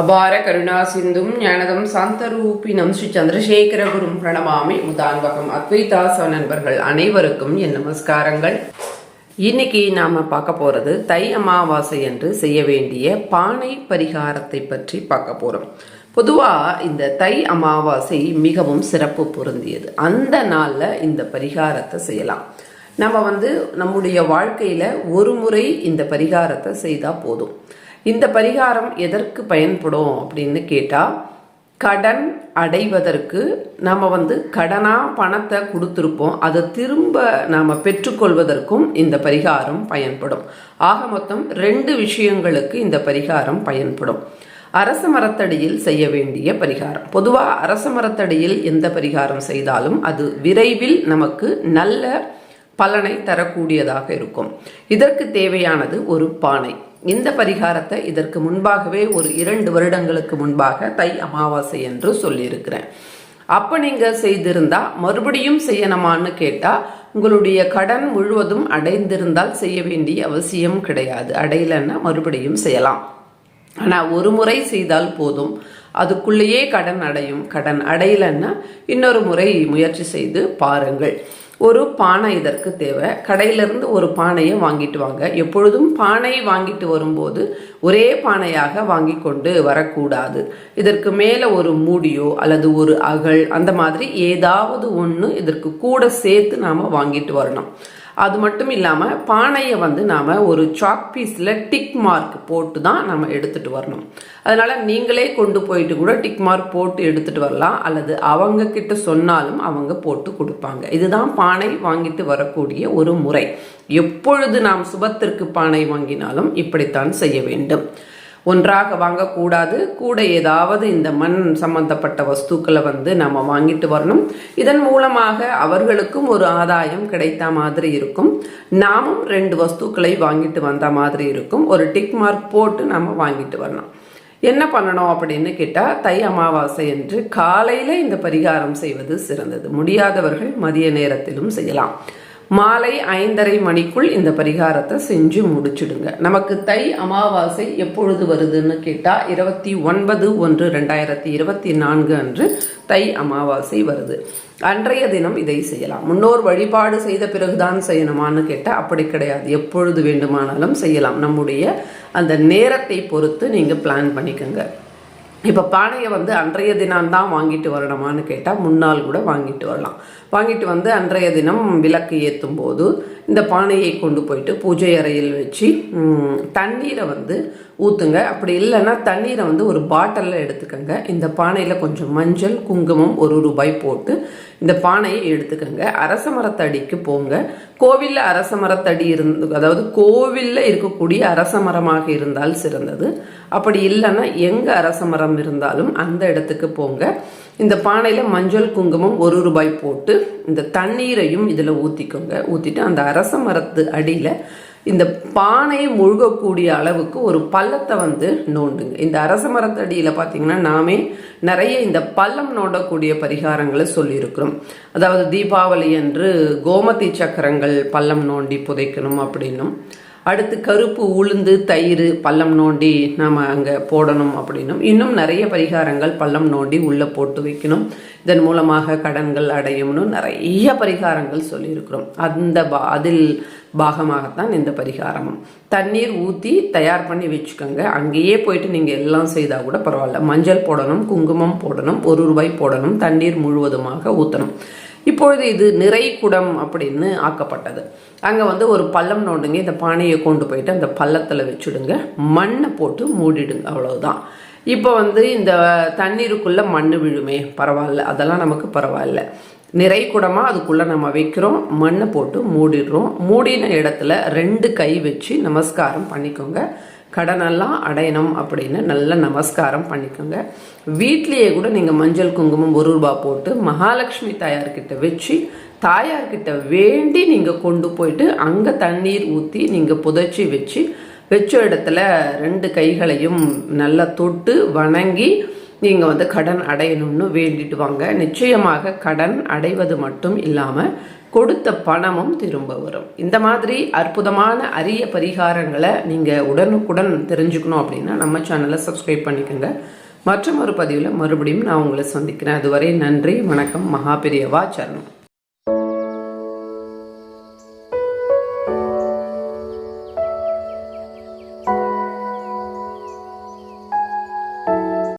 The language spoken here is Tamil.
அபார கருணா சிந்தும் ஞானதம் சாந்தரூபினம் ஸ்ரீ சந்திரசேகரகுரும் பிரணமாமி முதான்வகம் அத்வைதாச நண்பர்கள் அனைவருக்கும் என் நமஸ்காரங்கள். இன்னைக்கு நாம பார்க்க போறது தை அமாவாசை என்று செய்ய வேண்டிய பானை பரிகாரத்தை பற்றி பார்க்க போறோம். பொதுவா இந்த தை அமாவாசை மிகவும் சிறப்பு பொருந்தியது. அந்த நாள்ல இந்த பரிகாரத்தை செய்யலாம். நம்ம வந்து நம்முடைய வாழ்க்கையில ஒரு முறை இந்த பரிகாரத்தை செய்தா போதும். இந்த பரிகாரம் எதற்கு பயன்படும் அப்படின்னு கேட்டால் கடன் அடைவதற்கு நாம் வந்து கடனாக பணத்தை கொடுத்துருப்போம். அதை திரும்ப நாம் பெற்றுக்கொள்வதற்கும் இந்த பரிகாரம் பயன்படும். ஆக மொத்தம் ரெண்டு விஷயங்களுக்கு இந்த பரிகாரம் பயன்படும். அரச மரத்தடியில் செய்ய வேண்டிய பரிகாரம். பொதுவாக அரச மரத்தடியில் எந்த பரிகாரம் செய்தாலும் அது விரைவில் நமக்கு நல்ல பலனை தரக்கூடியதாக இருக்கும். இதற்கு தேவையானது ஒரு பானை. இந்த பரிகாரத்தை இதற்கு முன்பாகவே ஒரு இரண்டு வருடங்களுக்கு முன்பாக தை அமாவாசை என்று சொல்லியிருக்கிறேன். அப்போ நீங்கள் செய்திருந்தா மறுபடியும் செய்யணுமான்னு கேட்டால் உங்களுடைய கடன் முழுவதும் அடைந்திருந்தால் செய்ய வேண்டிய அவசியம் கிடையாது. அடையலைன்னா மறுபடியும் செய்யலாம். ஆனால் ஒரு முறை செய்தால் போதும். அதுக்குள்ளேயே கடன் அடையும். கடன் அடையலைன்னா இன்னொரு முறை முயற்சி செய்து பாருங்கள். ஒரு பானை இதற்கு தேவை. கடையிலிருந்து ஒரு பானையை வாங்கிட்டு வாங்க. எப்பொழுதும் பானை வாங்கிட்டு வரும்போது ஒரே பானையாக வாங்கி கொண்டு வரக்கூடாது. இதற்கு மேலே ஒரு மூடியோ அல்லது ஒரு அகல் அந்த மாதிரி ஏதாவது ஒன்று இதற்கு கூட சேர்த்து நாம் வாங்கிட்டு வரணும். அது மட்டும் இல்லாமல் பானையை வந்து நாம் ஒரு சாக் பீஸில் டிக் மார்க் போட்டு தான் நம்ம எடுத்துகிட்டு வரணும். அதனால் நீங்களே கொண்டு போயிட்டு கூட டிக் மார்க் போட்டு எடுத்துகிட்டு வரலாம். அல்லது அவங்க கிட்ட சொன்னாலும் அவங்க போட்டு கொடுப்பாங்க. இதுதான் பானை வாங்கிட்டு வரக்கூடிய ஒரு முறை. எப்பொழுது நாம் சுபத்திற்கு பானை வாங்கினாலும் இப்படித்தான் செய்ய வேண்டும். ஒன்றாக வாங்கக்கூடாது. கூட ஏதாவது இந்த மண் சம்பந்தப்பட்ட வஸ்துக்களை வந்து நம்ம வாங்கிட்டு வரணும். இதன் மூலமாக அவர்களுக்கும் ஒரு ஆதாயம் கிடைத்த மாதிரி இருக்கும். நாமும் ரெண்டு வஸ்துக்களை வாங்கிட்டு வந்த மாதிரி இருக்கும். ஒரு டிக் மார்க் போட்டு நம்ம வாங்கிட்டு வரணும். என்ன பண்ணணும் அப்படின்னு கேட்டால் தை அமாவாசை என்று காலையில் இந்த பரிகாரம் செய்வது சிறந்தது. முடியாதவர்கள் மதிய நேரத்திலும் செய்யலாம். மாலை ஐந்தரை மணிக்குள் இந்த பரிகாரத்தை செஞ்சு முடிச்சிடுங்க. நமக்கு தை அமாவாசை எப்பொழுது வருதுன்னு கேட்டால் இருபத்தி ஒன்பது ஒன்று ரெண்டாயிரத்தி இருபத்தி நான்கு அன்று தை அமாவாசை வருது. அன்றைய தினம் இதை செய்யலாம். முன்னோர் வழிபாடு செய்த பிறகுதான் செய்யணுமான்னு கேட்டால் அப்படி கிடையாது. எப்பொழுது வேண்டுமானாலும் செய்யலாம். நம்முடைய அந்த நேரத்தை பொறுத்து நீங்கள் பிளான் பண்ணிக்கோங்க. இப்போ பானையை வந்து அன்றைய தினம் தான் வாங்கிட்டு வரணுமான்னு கேட்டால் முன்னால் கூட வாங்கிட்டு வரலாம். வாங்கிட்டு வந்து அன்றைய தினம் விளக்கு ஏற்றும் போது இந்த பானையை கொண்டு போயிட்டு பூஜை அறையில் வச்சு தண்ணீரை வந்து ஊற்றுங்க அப்படி இல்லைன்னா தண்ணீரை வந்து ஒரு பாட்டிலில் எடுத்துக்கோங்க. இந்த பானையில் கொஞ்சம் மஞ்சள் குங்குமம் ஒரு ரூபாய் போட்டு இந்த பானையை எடுத்துக்கோங்க. அரச மரத்தடிக்கு போங்க. கோவிலில் அரச மரத்தடி இருந்து அதாவது கோவிலில் இருக்கக்கூடிய அரச மரமாக இருந்தால் சிறந்தது. அப்படி இல்லைன்னா எங்கே அரச மரம் இருந்தாலும் அந்த இடத்துக்கு போங்க. இந்த பானையில் மஞ்சள் குங்குமம் ஒரு ரூபாய் போட்டு இந்த தண்ணீரையும் இதில் ஊற்றிக்கோங்க ஊற்றிட்டு அந்த அரச மரத்து அடியில் இந்த பானையை முழுகக்கூடிய அளவுக்கு ஒரு பள்ளத்தை வந்து நோண்டுங்க. இந்த அரச மரத்தடியில் பார்த்தீங்கன்னா நாமே நிறைய இந்த பள்ளம் நோண்டக்கூடிய பரிகாரங்களை சொல்லியிருக்கிறோம். அதாவது தீபாவளி அன்று கோமதி சக்கரங்கள் பள்ளம் நோண்டி புதைக்கணும் அப்படின்னும். அடுத்து கருப்பு உளுந்து தயிர் பள்ளம் நோண்டி நாம் அங்கே போடணும் அப்படின்னும். இன்னும் நிறைய பரிகாரங்கள் பள்ளம் நோண்டி உள்ளே போட்டு வைக்கணும். இதன் மூலமாக கடன்கள் அடையும்னு நிறைய பரிகாரங்கள் சொல்லியிருக்கிறோம். அந்த பா அதில் பாகமாகத்தான் இந்த பரிகாரமும் தண்ணீர் ஊற்றி தயார் பண்ணி வச்சுக்கோங்க. அங்கேயே போயிட்டு நீங்கள் எல்லாம் செய்தால் கூட பரவாயில்ல. மஞ்சள் போடணும் குங்குமம் போடணும் ஒரு ரூபாய் போடணும் தண்ணீர் முழுவதுமாக ஊற்றணும் இப்பொழுது இது நிறை குடம் அப்படின்னு ஆக்கப்பட்டது. அங்கே வந்து ஒரு பள்ளம் நோண்டுங்க. இந்த பானையை கொண்டு போயிட்டு அந்த பள்ளத்தில் வச்சுடுங்க. மண்ணை போட்டு மூடிடுங்க. அவ்வளவுதான். இப்போ வந்து இந்த தண்ணீருக்குள்ளே மண் விழுமே. பரவாயில்ல. அதெல்லாம் நமக்கு பரவாயில்ல. நிறை குடமாக அதுக்குள்ளே நம்ம வைக்கிறோம். மண்ணை போட்டு மூடிடுறோம். மூடின இடத்துல ரெண்டு கை வச்சு நமஸ்காரம் பண்ணிக்கோங்க. கடனெல்லாம் அடையணும் அப்படின்னு நல்ல நமஸ்காரம் பண்ணிக்கோங்க. வீட்லேயே கூட நீங்கள் மஞ்சள் குங்குமம் ஒரு ரூபா போட்டு மகாலட்சுமி தாயார்கிட்ட வச்சு தாயார்கிட்ட வேண்டி நீங்கள் கொண்டு போயிட்டு அங்கே தண்ணீர் ஊற்றி நீங்கள் புதைச்சி வச்சு வச்ச இடத்துல ரெண்டு கைகளையும் நல்லா தொட்டு வணங்கி நீங்கள் வந்து கடன் அடையணும்னு வேண்டிட்டு வாங்க. நிச்சயமாக கடன் அடைவது மட்டும் இல்லாமல் கொடுத்த பணமும் திரும்ப வரும். இந்த மாதிரி அற்புதமான அரிய பரிகாரங்களை நீங்கள் உடனுக்குடன் தெரிஞ்சுக்கணும் அப்படின்னா நம்ம சேனலை சப்ஸ்கிரைப் பண்ணிக்கோங்க. மற்றும் ஒரு பதிவில் மறுபடியும் நான் உங்களை சந்திக்கிறேன். அதுவரை நன்றி வணக்கம் மகாபிரியவா சரணம்.